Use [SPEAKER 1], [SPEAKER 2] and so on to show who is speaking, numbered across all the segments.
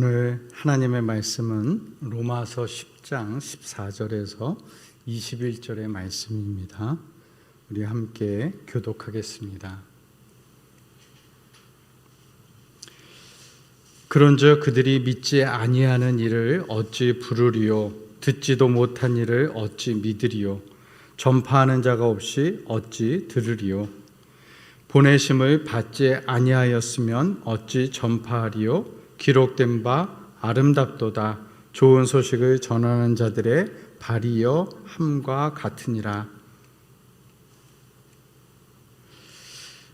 [SPEAKER 1] 오늘 하나님의 말씀은 로마서 10장 14절에서 21절의 말씀입니다. 우리 함께 교독하겠습니다. 그런즉 그들이 믿지 아니하는 일을 어찌 부르리요 듣지도 못한 일을 어찌 믿으리요 전파하는 자가 없이 어찌 들으리요 보내심을 받지 아니하였으면 어찌 전파하리요 기록된 바 아름답도다. 좋은 소식을 전하는 자들의 발이여 함과 같으니라.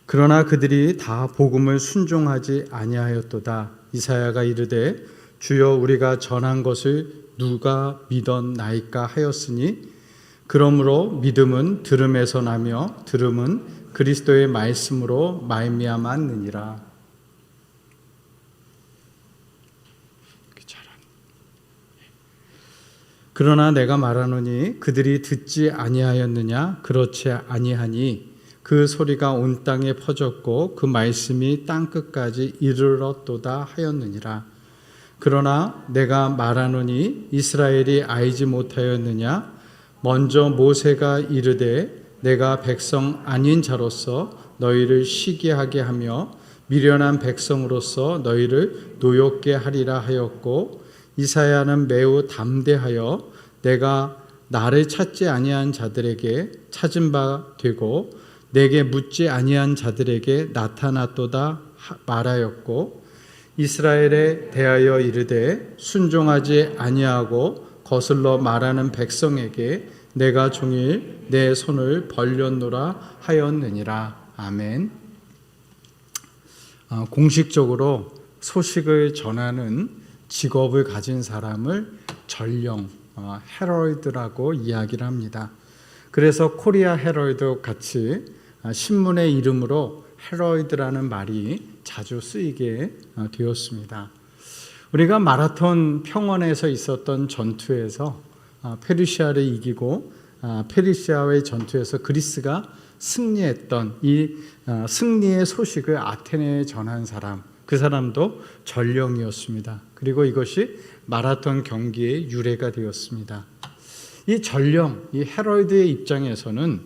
[SPEAKER 1] 그러나 그들이 다 복음을 순종하지 아니하였도다. 이사야가 이르되 주여 우리가 전한 것을 누가 믿었나이까 하였으니 그러므로 믿음은 들음에서 나며 들음은 그리스도의 말씀으로 말미암았느니라. 그러나 내가 말하노니 그들이 듣지 아니하였느냐 그렇지 아니하니 그 소리가 온 땅에 퍼졌고 그 말씀이 땅 끝까지 이르렀도다 하였느니라. 그러나 내가 말하노니 이스라엘이 알지 못하였느냐 먼저 모세가 이르되 내가 백성 아닌 자로서 너희를 시기하게 하며 미련한 백성으로서 너희를 노엽게 하리라 하였고 이사야는 매우 담대하여 내가 나를 찾지 아니한 자들에게 찾은 바 되고 내게 묻지 아니한 자들에게 나타났도다 말하였고 이스라엘에 대하여 이르되 순종하지 아니하고 거슬러 말하는 백성에게 내가 종일 내 손을 벌렸노라 하였느니라 아멘. 아, 공식적으로 소식을 전하는 직업을 가진 사람을 전령 어, 헤럴드라고 이야기를 합니다. 그래서 코리아 헤럴드 같이 아, 신문의 이름으로 헤럴드라는 말이 자주 쓰이게 어, 되었습니다. 우리가 마라톤 평원에서 있었던 전투에서 아, 페르시아를 이기고 아, 페르시아의 전투에서 그리스가 승리했던 이 승리의 소식을 아테네에 전한 사람, 그 사람도 전령이었습니다. 그리고 이것이 마라톤 경기의 유래가 되었습니다. 이 전령, 이 헤럴드의 입장에서는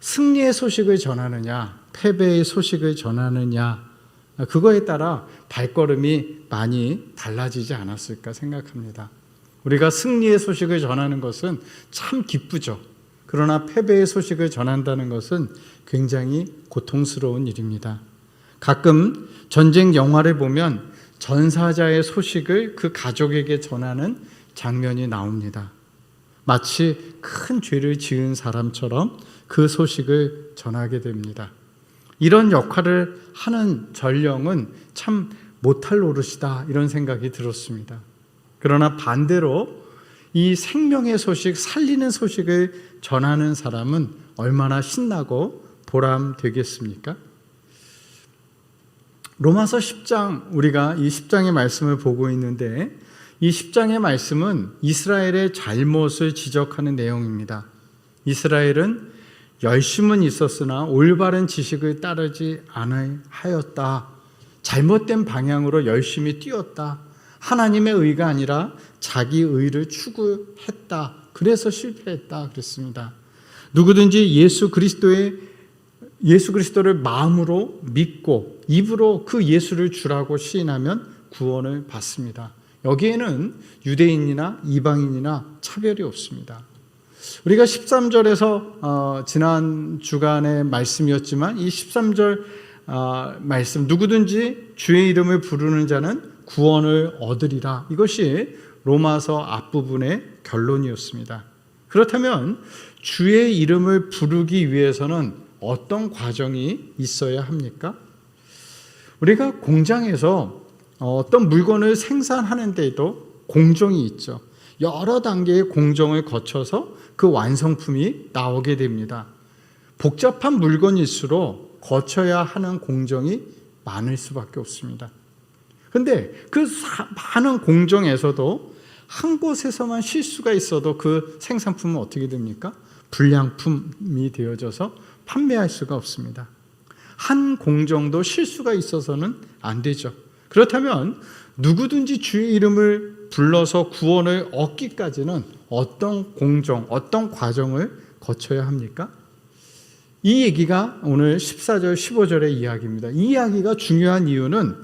[SPEAKER 1] 승리의 소식을 전하느냐, 패배의 소식을 전하느냐, 그거에 따라 발걸음이 많이 달라지지 않았을까 생각합니다. 우리가 승리의 소식을 전하는 것은 참 기쁘죠. 그러나 패배의 소식을 전한다는 것은 굉장히 고통스러운 일입니다. 가끔 전쟁 영화를 보면 전사자의 소식을 그 가족에게 전하는 장면이 나옵니다. 마치 큰 죄를 지은 사람처럼 그 소식을 전하게 됩니다. 이런 역할을 하는 전령은 참 못할 노릇이다 이런 생각이 들었습니다. 그러나 반대로 이 생명의 소식, 살리는 소식을 전하는 사람은 얼마나 신나고 보람 되겠습니까? 로마서 10장, 우리가 이 10장의 말씀을 보고 있는데 이 10장의 말씀은 이스라엘의 잘못을 지적하는 내용입니다. 이스라엘은 열심은 있었으나 올바른 지식을 따르지 않하였다. 잘못된 방향으로 열심히 뛰었다. 하나님의 의가 아니라 자기 의를 추구했다. 그래서 실패했다. 그랬습니다. 누구든지 예수 그리스도의 예수 그리스도를 마음으로 믿고 입으로 그 예수를 주라고 시인하면 구원을 받습니다. 여기에는 유대인이나 이방인이나 차별이 없습니다. 우리가 13절에서 어, 지난 주간의 말씀이었지만 이 13절 어, 말씀 누구든지 주의 이름을 부르는 자는 구원을 얻으리라. 이것이 로마서 앞부분의 결론이었습니다. 그렇다면 주의 이름을 부르기 위해서는 어떤 과정이 있어야 합니까? 우리가 공장에서 어떤 물건을 생산하는 데도 공정이 있죠. 여러 단계의 공정을 거쳐서 그 완성품이 나오게 됩니다. 복잡한 물건일수록 거쳐야 하는 공정이 많을 수밖에 없습니다. 근데 그 많은 공정에서도 한 곳에서만 실수가 있어도 그 생산품은 어떻게 됩니까? 불량품이 되어져서 판매할 수가 없습니다. 한 공정도 실수가 있어서는 안 되죠. 그렇다면 누구든지 주의 이름을 불러서 구원을 얻기까지는 어떤 공정, 어떤 과정을 거쳐야 합니까? 이 얘기가 오늘 14절, 15절의 이야기입니다. 이 이야기가 중요한 이유는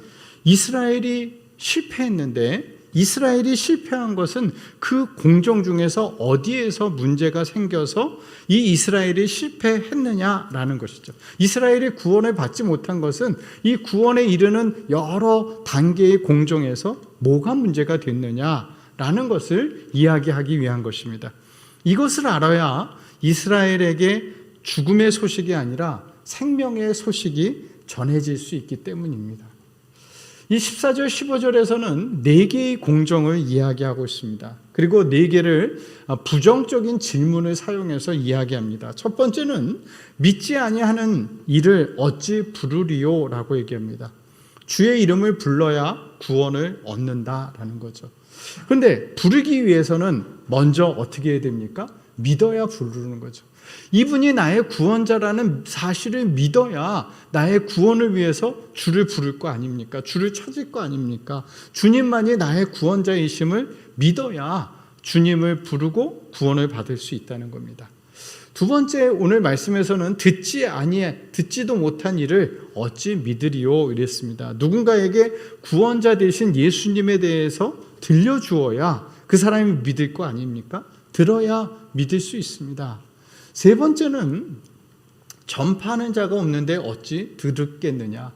[SPEAKER 1] 이스라엘이 실패했는데 이스라엘이 실패한 것은 그 공정 중에서 어디에서 문제가 생겨서 이 이스라엘이 실패했느냐라는 것이죠. 이스라엘이 구원을 받지 못한 것은 이 구원에 이르는 여러 단계의 공정에서 뭐가 문제가 됐느냐라는 것을 이야기하기 위한 것입니다. 이것을 알아야 이스라엘에게 죽음의 소식이 아니라 생명의 소식이 전해질 수 있기 때문입니다. 이 14절, 15절에서는 네 개의 공정을 이야기하고 있습니다. 그리고 네 개를 부정적인 질문을 사용해서 이야기합니다. 첫 번째는 믿지 아니하는 이를 어찌 부르리요라고 얘기합니다. 주의 이름을 불러야 구원을 얻는다라는 거죠. 그런데 부르기 위해서는 먼저 어떻게 해야 됩니까? 믿어야 부르는 거죠. 이분이 나의 구원자라는 사실을 믿어야 나의 구원을 위해서 주를 부를 거 아닙니까? 주를 찾을 거 아닙니까? 주님만이 나의 구원자이심을 믿어야 주님을 부르고 구원을 받을 수 있다는 겁니다. 두 번째 오늘 말씀에서는 듣지 아니해 듣지도 못한 일을 어찌 믿으리요 이랬습니다. 누군가에게 구원자 되신 예수님에 대해서 들려 주어야 그 사람이 믿을 거 아닙니까? 들어야 믿을 수 있습니다. 세 번째는 전파하는 자가 없는데 어찌 들었겠느냐.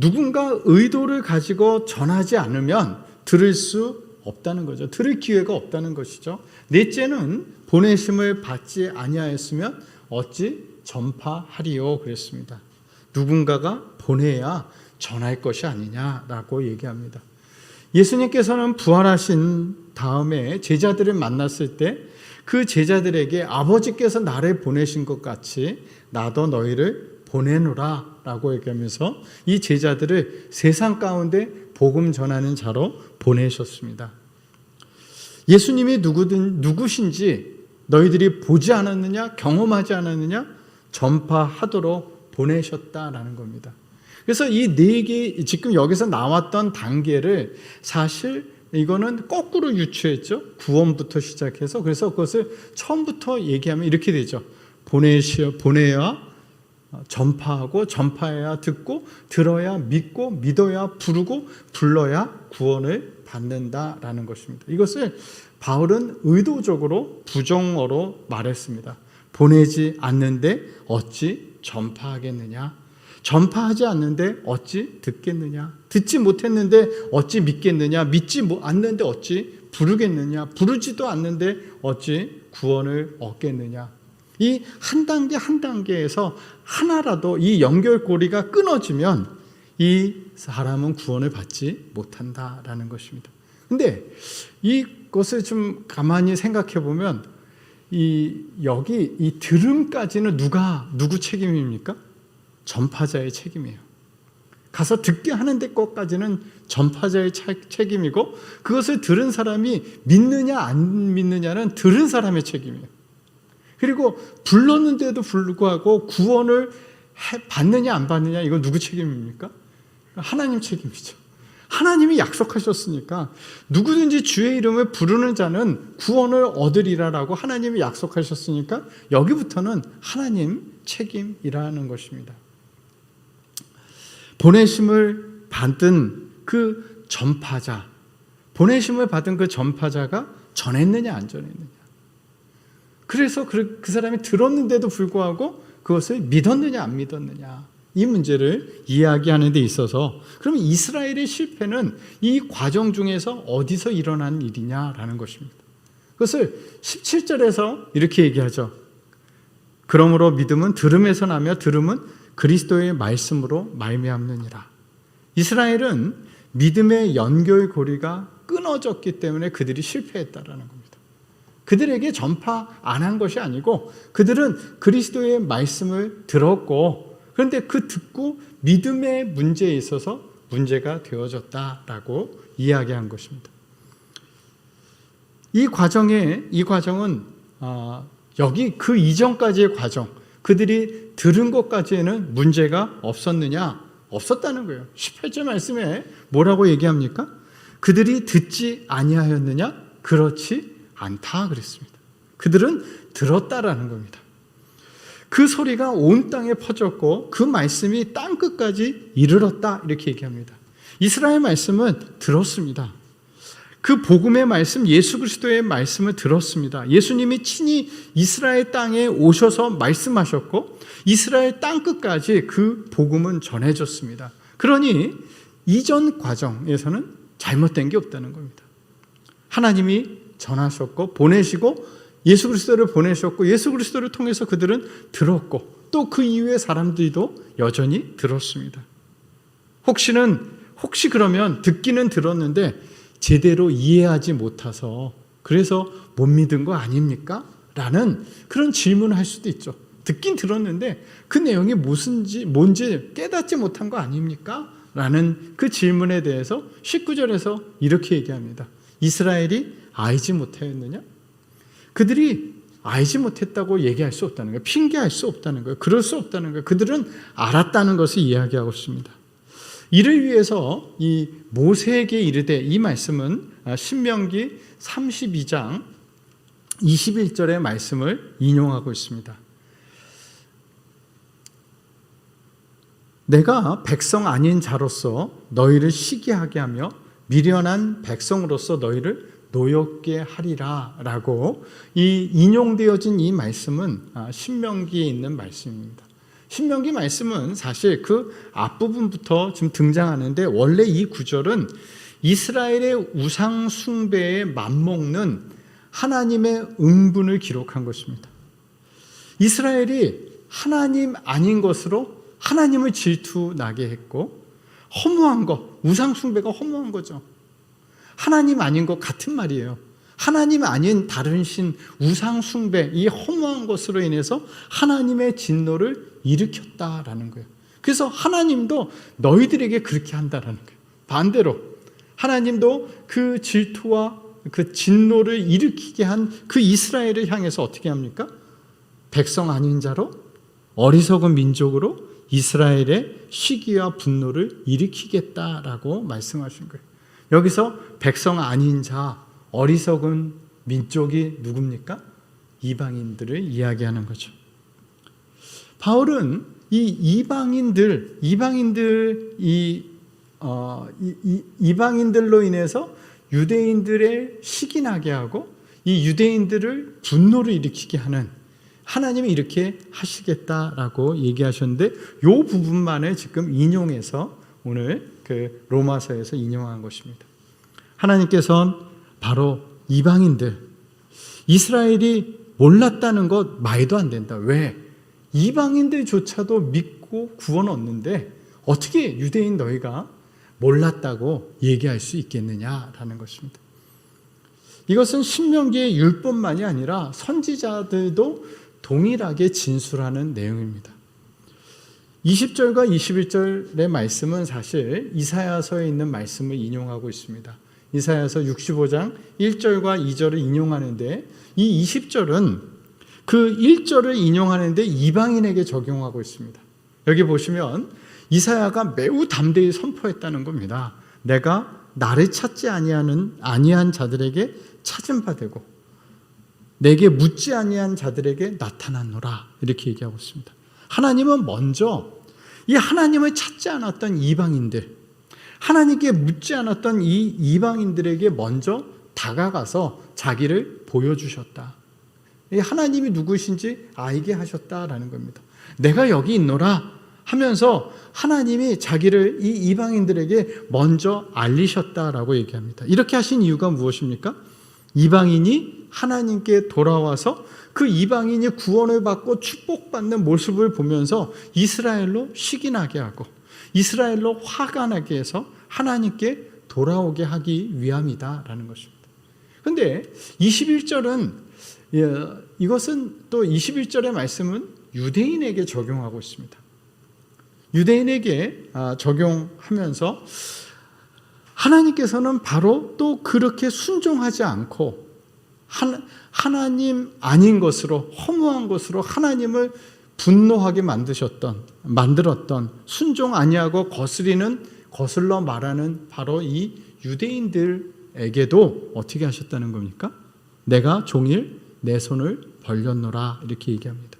[SPEAKER 1] 누군가 의도를 가지고 전하지 않으면 들을 수 없다는 거죠. 들을 기회가 없다는 것이죠. 넷째는 보내심을 받지 아니하였으면 어찌 전파하리요 그랬습니다. 누군가가 보내야 전할 것이 아니냐라고 얘기합니다. 예수님께서는 부활하신 다음에 제자들을 만났을 때 그 제자들에게 아버지께서 나를 보내신 것 같이 나도 너희를 보내노라 라고 얘기하면서 이 제자들을 세상 가운데 복음 전하는 자로 보내셨습니다. 예수님이 누구든 누구신지 너희들이 보지 않았느냐 경험하지 않았느냐 전파하도록 보내셨다라는 겁니다. 그래서 이 네 개 지금 여기서 나왔던 단계를 사실 이거는 거꾸로 유추했죠. 구원부터 시작해서 그래서 그것을 처음부터 얘기하면 이렇게 되죠. 보내시어 보내야 전파하고 전파해야 듣고 들어야 믿고 믿어야 부르고 불러야 구원을 받는다라는 것입니다. 이것을 바울은 의도적으로 부정어로 말했습니다. 보내지 않는데 어찌 전파하겠느냐? 전파하지 않는데 어찌 듣겠느냐? 듣지 못했는데 어찌 믿겠느냐? 믿지 않는데 어찌 부르겠느냐? 부르지도 않는데 어찌 구원을 얻겠느냐? 이 한 단계 한 단계에서 하나라도 이 연결고리가 끊어지면 이 사람은 구원을 받지 못한다라는 것입니다. 근데 이것을 좀 가만히 생각해 보면 이 여기 이 들음까지는 누가 누구 책임입니까? 전파자의 책임이에요. 가서 듣게 하는 데 것까지는 전파자의 책임이고 그것을 들은 사람이 믿느냐 안 믿느냐는 들은 사람의 책임이에요. 그리고 불렀는데도 불구하고 구원을 받느냐 안 받느냐 이건 누구 책임입니까? 하나님 책임이죠. 하나님이 약속하셨으니까 누구든지 주의 이름을 부르는 자는 구원을 얻으리라라고 하나님이 약속하셨으니까 여기부터는 하나님 책임이라는 것입니다. 보내심을 받은 그 전파자, 보내심을 받은 그 전파자가 전했느냐 안 전했느냐. 그래서 그, 그 사람이 들었는데도 불구하고 그것을 믿었느냐 안 믿었느냐. 이 문제를 이야기하는 데 있어서 그러면 이스라엘의 실패는 이 과정 중에서 어디서 일어난 일이냐라는 것입니다. 그것을 17절에서 이렇게 얘기하죠. 그러므로 믿음은 들음에서 나며 들음은 그리스도의 말씀으로 말미암느니라. 이스라엘은 믿음의 연결 고리가 끊어졌기 때문에 그들이 실패했다라는 겁니다. 그들에게 전파 안 한 것이 아니고 그들은 그리스도의 말씀을 들었고 그런데 그 듣고 믿음의 문제에 있어서 문제가 되어졌다라고 이야기한 것입니다. 이 과정에 이 과정은 어, 여기 그 이전까지의 과정 그들이 들은 것까지에는 문제가 없었느냐? 없었다는 거예요. 18절 말씀에 뭐라고 얘기합니까? 그들이 듣지 아니하였느냐? 그렇지 않다 그랬습니다. 그들은 들었다라는 겁니다. 그 소리가 온 땅에 퍼졌고 그 말씀이 땅 끝까지 이르렀다 이렇게 얘기합니다. 이스라엘 말씀은 들었습니다. 그 복음의 말씀, 예수 그리스도의 말씀을 들었습니다. 예수님이 친히 이스라엘 땅에 오셔서 말씀하셨고 이스라엘 땅 끝까지 그 복음은 전해졌습니다. 그러니 이전 과정에서는 잘못된 게 없다는 겁니다. 하나님이 전하셨고 보내시고 예수 그리스도를 보내셨고 예수 그리스도를 통해서 그들은 들었고 또 그 이후의 사람들도 여전히 들었습니다. 혹시는 혹시 그러면 듣기는 들었는데 제대로 이해하지 못해서 그래서 못 믿은 거 아닙니까? 라는 그런 질문을 할 수도 있죠. 듣긴 들었는데 그 내용이 무슨지 뭔지 깨닫지 못한 거 아닙니까? 라는 그 질문에 대해서 19절에서 이렇게 얘기합니다. 이스라엘이 알지 못하였느냐? 그들이 알지 못했다고 얘기할 수 없다는 거예요. 핑계할 수 없다는 거예요. 그럴 수 없다는 거예요. 그들은 알았다는 것을 이야기하고 있습니다. 이를 위해서 이 모세에게 이르되 이 말씀은 신명기 32장 21절의 말씀을 인용하고 있습니다. 내가 백성 아닌 자로서 너희를 시기하게 하며 미련한 백성으로서 너희를 노엽게 하리라라고 이 인용되어진 이 말씀은 아, 신명기에 있는 말씀입니다. 신명기 말씀은 사실 그 앞부분부터 지금 등장하는데 원래 이 구절은 이스라엘의 우상 숭배에 맞먹는 하나님의 응분을 기록한 것입니다. 이스라엘이 하나님 아닌 것으로 하나님을 질투 나게 했고 허무한 것, 우상 숭배가 허무한 거죠. 하나님 아닌 것 같은 말이에요. 하나님 아닌 다른 신, 우상 숭배, 이 허무한 것으로 인해서 하나님의 진노를 일으켰다라는 거예요. 그래서 하나님도 너희들에게 그렇게 한다라는 거예요. 반대로 하나님도 그 질투와 그 진노를 일으키게 한 그 이스라엘을 향해서 어떻게 합니까? 백성 아닌 자로 어리석은 민족으로 이스라엘의 시기와 분노를 일으키겠다라고 말씀하신 거예요. 여기서 백성 아닌 자, 어리석은 민족이 누굽니까? 이방인들을 이야기하는 거죠. 바울은 이 이방인들, 이방인들 이, 어, 이, 이 이방인들로 인해서 유대인들의 시기 나게 하고 이 유대인들을 분노를 일으키게 하는 하나님이 이렇게 하시겠다라고 얘기하셨는데 요 부분만을 지금 인용해서 오늘 그 로마서에서 인용한 것입니다. 하나님께서는 바로 이방인들 이스라엘이 몰랐다는 것 말도 안 된다. 왜? 이방인들조차도 믿고 구원 얻는데 어떻게 유대인 너희가 몰랐다고 얘기할 수 있겠느냐라는 것입니다. 이것은 신명기의 율법만이 아니라 선지자들도 동일하게 진술하는 내용입니다. 20절과 21절의 말씀은 사실 이사야서에 있는 말씀을 인용하고 있습니다. 이사야서 65장 1절과 2절을 인용하는데 이 20절은 그 1절을 인용하는데 이방인에게 적용하고 있습니다. 여기 보시면 이사야가 매우 담대히 선포했다는 겁니다. 내가 나를 찾지 아니하는 아니한 자들에게 찾은 바 되고 내게 묻지 아니한 자들에게 나타났노라 이렇게 얘기하고 있습니다. 하나님은 먼저 이 하나님을 찾지 않았던 이방인들 하나님께 묻지 않았던 이 이방인들에게 먼저 다가가서 자기를 보여주셨다. 하나님이 누구신지 알게 하셨다라는 겁니다. 내가 여기 있노라 하면서 하나님이 자기를 이 이방인들에게 먼저 알리셨다라고 얘기합니다. 이렇게 하신 이유가 무엇입니까? 이방인이 하나님께 돌아와서 그 이방인이 구원을 받고 축복받는 모습을 보면서 이스라엘로 시기나게 하고 이스라엘로 화가 나게 해서 하나님께 돌아오게 하기 위함이다라는 것입니다. 근데 21절은 예, 이것은 또 21절의 말씀은 유대인에게 적용하고 있습니다. 유대인에게 아, 적용하면서 하나님께서는 바로 또 그렇게 순종하지 않고 하나님 아닌 것으로 허무한 것으로 하나님을 분노하게 만드셨던 만들었던 순종 아니하고 거스리는 거슬러 말하는 바로 이 유대인들에게도 어떻게 하셨다는 겁니까? 내가 종일 내 손을 벌렸노라 이렇게 얘기합니다.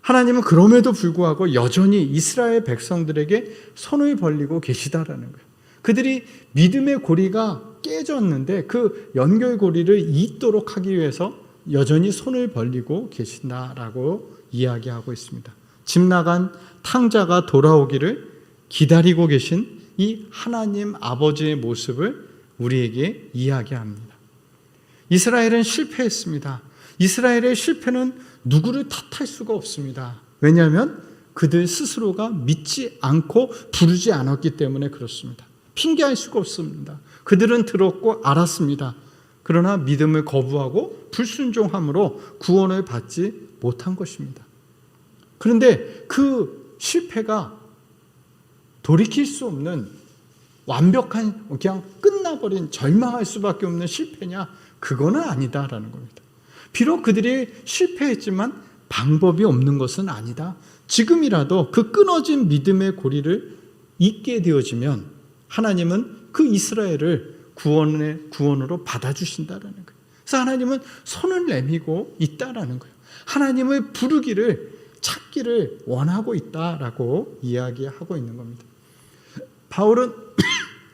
[SPEAKER 1] 하나님은 그럼에도 불구하고 여전히 이스라엘 백성들에게 손을 벌리고 계시다라는 거예요. 그들이 믿음의 고리가 깨졌는데 그 연결고리를 잇도록 하기 위해서 여전히 손을 벌리고 계신다라고 이야기하고 있습니다. 집 나간 탕자가 돌아오기를 기다리고 계신 이 하나님 아버지의 모습을 우리에게 이야기합니다. 이스라엘은 실패했습니다. 이스라엘의 실패는 누구를 탓할 수가 없습니다. 왜냐하면 그들 스스로가 믿지 않고 부르지 않았기 때문에 그렇습니다. 핑계할 수가 없습니다. 그들은 들었고 알았습니다. 그러나 믿음을 거부하고 불순종함으로 구원을 받지 못한 것입니다. 그런데 그 실패가 돌이킬 수 없는 완벽한 그냥 끝나버린 절망할 수밖에 없는 실패냐? 그거는 아니다라는 겁니다. 비록 그들이 실패했지만 방법이 없는 것은 아니다. 지금이라도 그 끊어진 믿음의 고리를 잇게 되어지면 하나님은 그 이스라엘을 구원의 구원으로 받아주신다라는 거예요. 그래서 하나님은 손을 내밀고 있다라는 거예요. 하나님을 부르기를 찾기를 원하고 있다라고 이야기하고 있는 겁니다. 바울은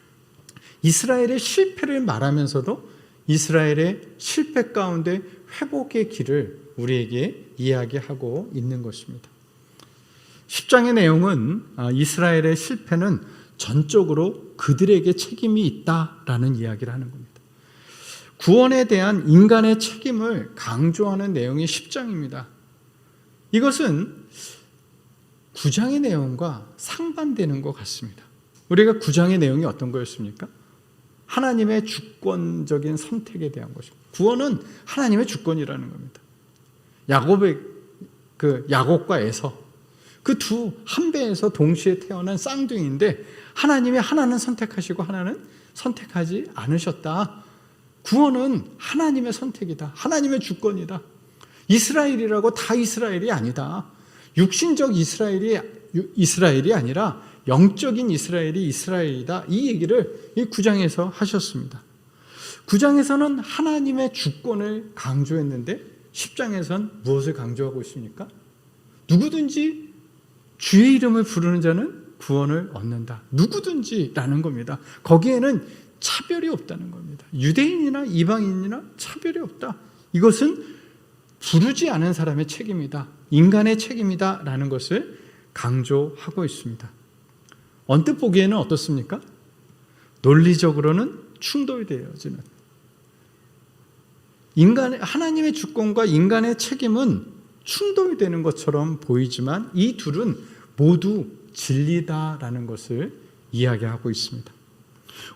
[SPEAKER 1] 이스라엘의 실패를 말하면서도 이스라엘의 실패 가운데 회복의 길을 우리에게 이야기하고 있는 것입니다. 10장의 내용은 아, 이스라엘의 실패는 전적으로 그들에게 책임이 있다라는 이야기를 하는 겁니다. 구원에 대한 인간의 책임을 강조하는 내용이 10장입니다. 이것은 9장의 내용과 상반되는 것 같습니다. 우리가 9장의 내용이 어떤 거였습니까? 하나님의 주권적인 선택에 대한 것입니다. 구원은 하나님의 주권이라는 겁니다. 야곱의 그 야곱과 에서 그 두 한 배에서 동시에 태어난 쌍둥이인데 하나님이 하나는 선택하시고 하나는 선택하지 않으셨다. 구원은 하나님의 선택이다. 하나님의 주권이다. 이스라엘이라고 다 이스라엘이 아니다. 육신적 이스라엘이 이스라엘이 아니라 영적인 이스라엘이 이스라엘이다. 이 얘기를 이 9장에서 하셨습니다. 9장에서는 하나님의 주권을 강조했는데 10장에선 무엇을 강조하고 있습니까? 누구든지 주의 이름을 부르는 자는 구원을 얻는다. 누구든지라는 겁니다. 거기에는 차별이 없다는 겁니다. 유대인이나 이방인이나 차별이 없다. 이것은 부르지 않은 사람의 책임이다. 인간의 책임이다 라는 것을 강조하고 있습니다. 언뜻 보기에는 어떻습니까? 논리적으로는 충돌되어지는 인간 하나님의 주권과 인간의 책임은 충돌이 되는 것처럼 보이지만 이 둘은 모두 진리다라는 것을 이야기하고 있습니다.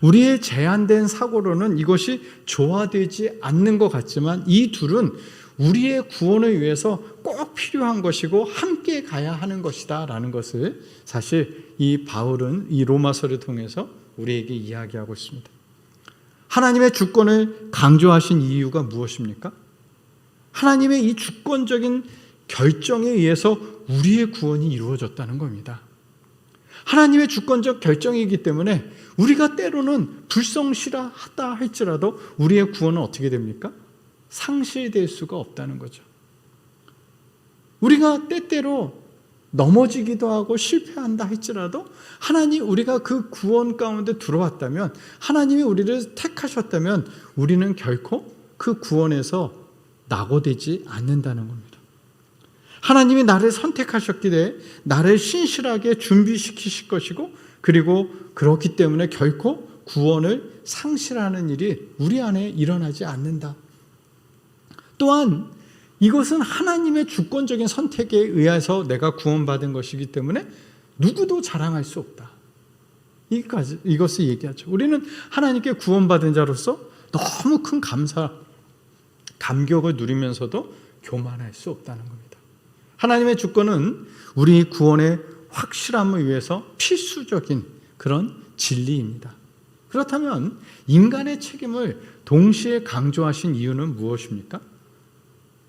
[SPEAKER 1] 우리의 제한된 사고로는 이것이 조화되지 않는 것 같지만 이 둘은 우리의 구원을 위해서 꼭 필요한 것이고 함께 가야 하는 것이다 라는 것을 사실 이 바울은 이 로마서를 통해서 우리에게 이야기하고 있습니다. 하나님의 주권을 강조하신 이유가 무엇입니까? 하나님의 이 주권적인 결정에 의해서 우리의 구원이 이루어졌다는 겁니다. 하나님의 주권적 결정이기 때문에 우리가 때로는 불성실하다 할지라도 우리의 구원은 어떻게 됩니까? 상실될 수가 없다는 거죠. 우리가 때때로 넘어지기도 하고 실패한다 할지라도 하나님 우리가 그 구원 가운데 들어왔다면 하나님이 우리를 택하셨다면 우리는 결코 그 구원에서 낙오되지 않는다는 겁니다. 하나님이 나를 선택하셨기 때문에 나를 신실하게 준비시키실 것이고 그리고 그렇기 때문에 결코 구원을 상실하는 일이 우리 안에 일어나지 않는다. 또한 이것은 하나님의 주권적인 선택에 의해서 내가 구원받은 것이기 때문에 누구도 자랑할 수 없다. 이까지 이것을 얘기하죠. 우리는 하나님께 구원받은 자로서 너무 큰 감사, 감격을 누리면서도 교만할 수 없다는 겁니다. 하나님의 주권은 우리 구원의 확실함을 위해서 필수적인 그런 진리입니다. 그렇다면 인간의 책임을 동시에 강조하신 이유는 무엇입니까?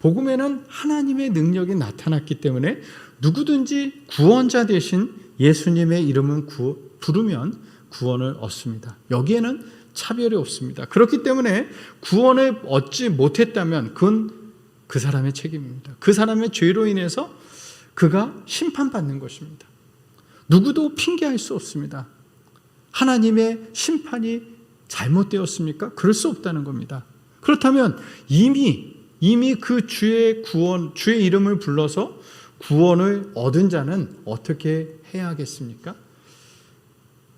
[SPEAKER 1] 복음에는 하나님의 능력이 나타났기 때문에 누구든지 구원자 대신 예수님의 이름은 구, 부르면 구원을 얻습니다. 여기에는 차별이 없습니다. 그렇기 때문에 구원을 얻지 못했다면 그건 그 사람의 책임입니다. 그 사람의 죄로 인해서 그가 심판받는 것입니다. 누구도 핑계할 수 없습니다. 하나님의 심판이 잘못되었습니까? 그럴 수 없다는 겁니다. 그렇다면 이미 이미 그 주의 구원 주의 이름을 불러서 구원을 얻은 자는 어떻게 해야겠습니까?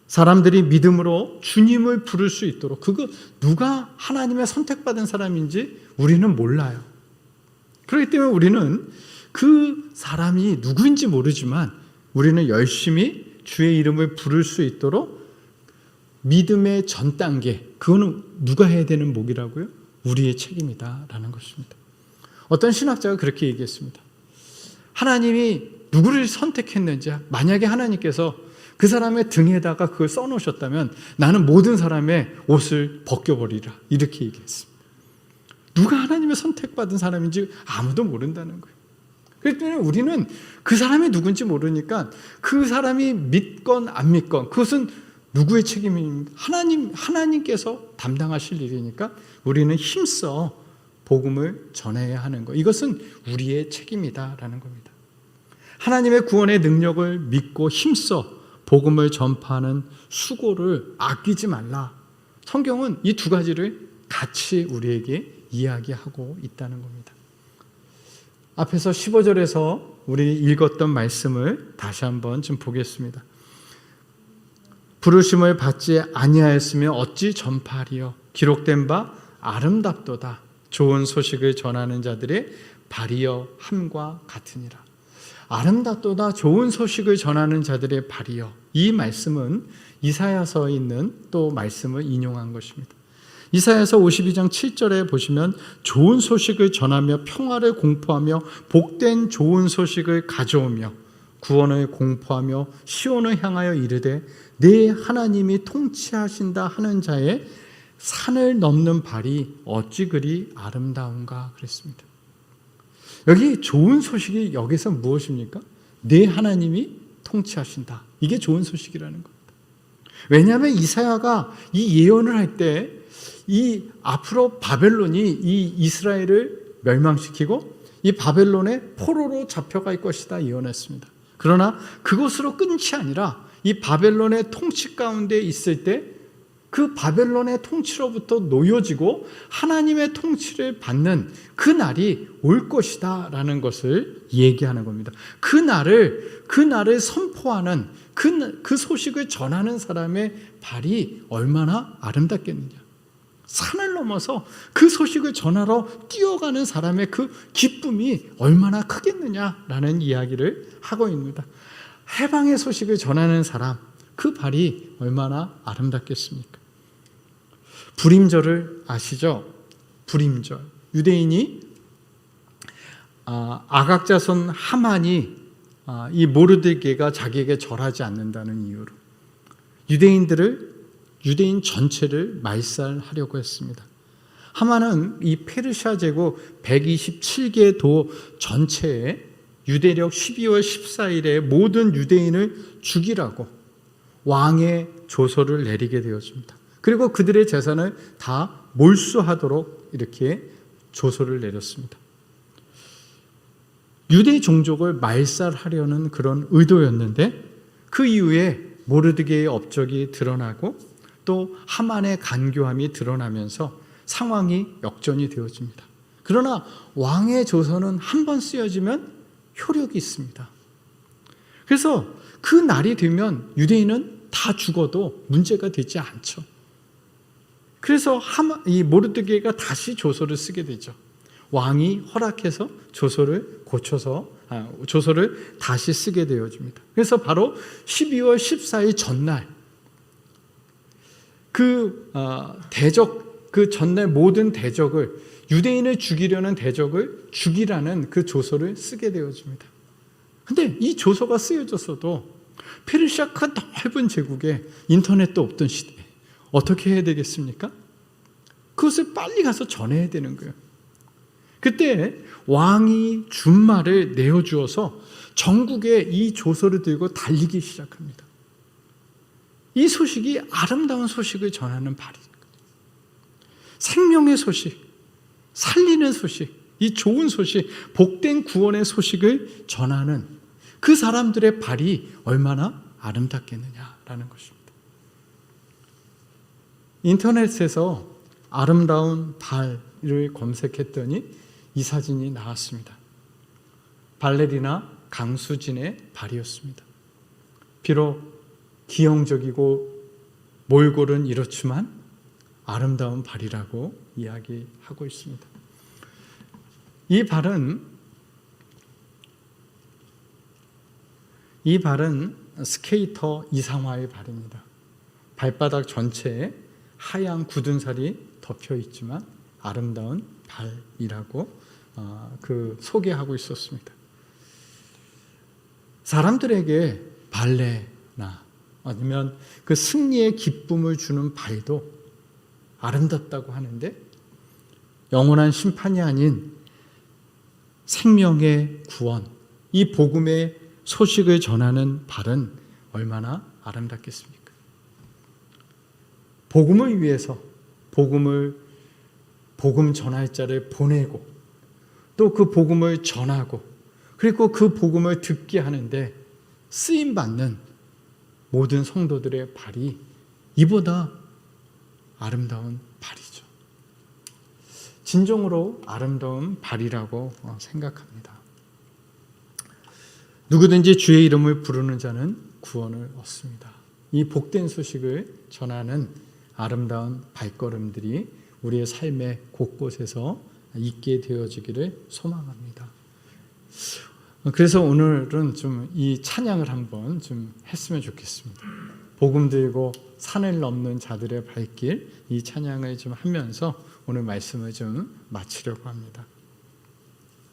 [SPEAKER 1] 사람들이 믿음으로 주님을 부를 수 있도록 그거 누가 하나님의 선택받은 사람인지 우리는 몰라요. 그렇기 때문에 우리는 그 사람이 누구인지 모르지만 우리는 열심히 주의 이름을 부를 수 있도록 믿음의 전 단계 그거는 누가 해야 되는 목이라고요? 우리의 책임이다라는 것입니다. 어떤 신학자가 그렇게 얘기했습니다. 하나님이 누구를 선택했는지 만약에 하나님께서 그 사람의 등에다가 그걸 써놓으셨다면 나는 모든 사람의 옷을 벗겨버리라 이렇게 얘기했습니다. 누가 하나님의 선택받은 사람인지 아무도 모른다는 거예요. 그렇기 우리는 그 사람이 누군지 모르니까 그 사람이 믿건 안 믿건 그것은 누구의 책임입니까? 하나님, 하나님께서 담당하실 일이니까 우리는 힘써 복음을 전해야 하는 것. 이것은 우리의 책임이다라는 겁니다. 하나님의 구원의 능력을 믿고 힘써 복음을 전파하는 수고를 아끼지 말라. 성경은 이 두 가지를 같이 우리에게 이야기하고 있다는 겁니다. 앞에서 15절에서 우리 읽었던 말씀을 다시 한번 좀 보겠습니다. 부르심을 받지 아니하였으며 어찌 전파하리요? 기록된 바 아름답도다. 좋은 소식을 전하는 자들의 발이여 함과 같으니라. 아름답도다. 좋은 소식을 전하는 자들의 발이여. 이 말씀은 이사야서에 있는 또 말씀을 인용한 것입니다. 이사야서 52장 7절에 보시면 좋은 소식을 전하며 평화를 공포하며 복된 좋은 소식을 가져오며 구원을 공포하며 시온을 향하여 이르되 내 하나님이 통치하신다 하는 자의 산을 넘는 발이 어찌 그리 아름다운가 그랬습니다. 여기 좋은 소식이 여기서 무엇입니까? 내 하나님이 통치하신다. 이게 좋은 소식이라는 겁니다. 왜냐하면 이사야가 이 예언을 할 때 이 앞으로 바벨론이 이 이스라엘을 멸망시키고 이 바벨론의 포로로 잡혀갈 것이다 예언했습니다. 그러나 그것으로 끝이 아니라 이 바벨론의 통치 가운데 있을 때 그 바벨론의 통치로부터 놓여지고 하나님의 통치를 받는 그 날이 올 것이다 라는 것을 얘기하는 겁니다. 그 날을 그 날을 선포하는 그, 그 소식을 전하는 사람의 발이 얼마나 아름답겠느냐. 산을 넘어서 그 소식을 전하러 뛰어가는 사람의 그 기쁨이 얼마나 크겠느냐라는 이야기를 하고 있습니다. 해방의 소식을 전하는 사람, 그 발이 얼마나 아름답겠습니까? 불임절을 아시죠? 불임절. 유대인이 아, 아각자손 하만이 아, 이 모르드게가 자기에게 절하지 않는다는 이유로 유대인들을 유대인 전체를 말살하려고 했습니다. 하만은 이 페르시아 제국 127개 도 전체에 유대력 12월 14일에 모든 유대인을 죽이라고 왕의 조서를 내리게 되었습니다. 그리고 그들의 재산을 다 몰수하도록 이렇게 조서를 내렸습니다. 유대 종족을 말살하려는 그런 의도였는데 그 이후에 모르드게의 업적이 드러나고 또 하만의 간교함이 드러나면서 상황이 역전이 되어집니다. 그러나 왕의 조서는 한 번 쓰여지면 효력이 있습니다. 그래서 그 날이 되면 유대인은 다 죽어도 문제가 되지 않죠. 그래서 이 모르드게가 다시 조서를 쓰게 되죠. 왕이 허락해서 조서를 고쳐서 아, 조서를 다시 쓰게 되어집니다. 그래서 바로 12월 14일 전날 그 어, 대적 그 전날 모든 대적을 유대인을 죽이려는 대적을 죽이라는 그 조서를 쓰게 되어집니다. 근데 이 조서가 쓰여졌어도 페르시아 큰 넓은 제국에 인터넷도 없던 시대 어떻게 해야 되겠습니까? 그것을 빨리 가서 전해야 되는 거예요. 그때 왕이 준말을 내어주어서 전국에 이 조서를 들고 달리기 시작합니다. 이 소식이 아름다운 소식을 전하는 발이 생명의 소식, 살리는 소식, 이 좋은 소식, 복된 구원의 소식을 전하는 그 사람들의 발이 얼마나 아름답겠느냐라는 것입니다. 인터넷에서 아름다운 발을 검색했더니 이 사진이 나왔습니다. 발레리나 강수진의 발이었습니다. 비록 기형적이고 몰골은 이렇지만 아름다운 발이라고 이야기하고 있습니다. 이 발은 이 발은 스케이터 이상화의 발입니다. 발바닥 전체에 하얀 굳은 살이 덮여 있지만 아름다운 발이라고 어, 그 소개하고 있었습니다. 사람들에게 발레나 아니면 그 승리의 기쁨을 주는 발도 아름답다고 하는데 영원한 심판이 아닌 생명의 구원, 이 복음의 소식을 전하는 발은 얼마나 아름답겠습니까? 복음을 위해서 복음을 복음 전할 자를 보내고 또 그 복음을 전하고 그리고 그 복음을 듣게 하는데 쓰임 받는 모든 성도들의 발이 이보다 아름다운 발이죠. 진정으로 아름다운 발이라고 어, 생각합니다. 누구든지 주의 이름을 부르는 자는 구원을 얻습니다. 이 복된 소식을 전하는 아름다운 발걸음들이 우리의 삶의 곳곳에서 있게 되어지기를 소망합니다. 그래서 오늘은 좀 이 찬양을 한번 좀 했으면 좋겠습니다. 복음 들고 산을 넘는 자들의 발길 이 찬양을 좀 하면서 오늘 말씀을 좀 마치려고 합니다.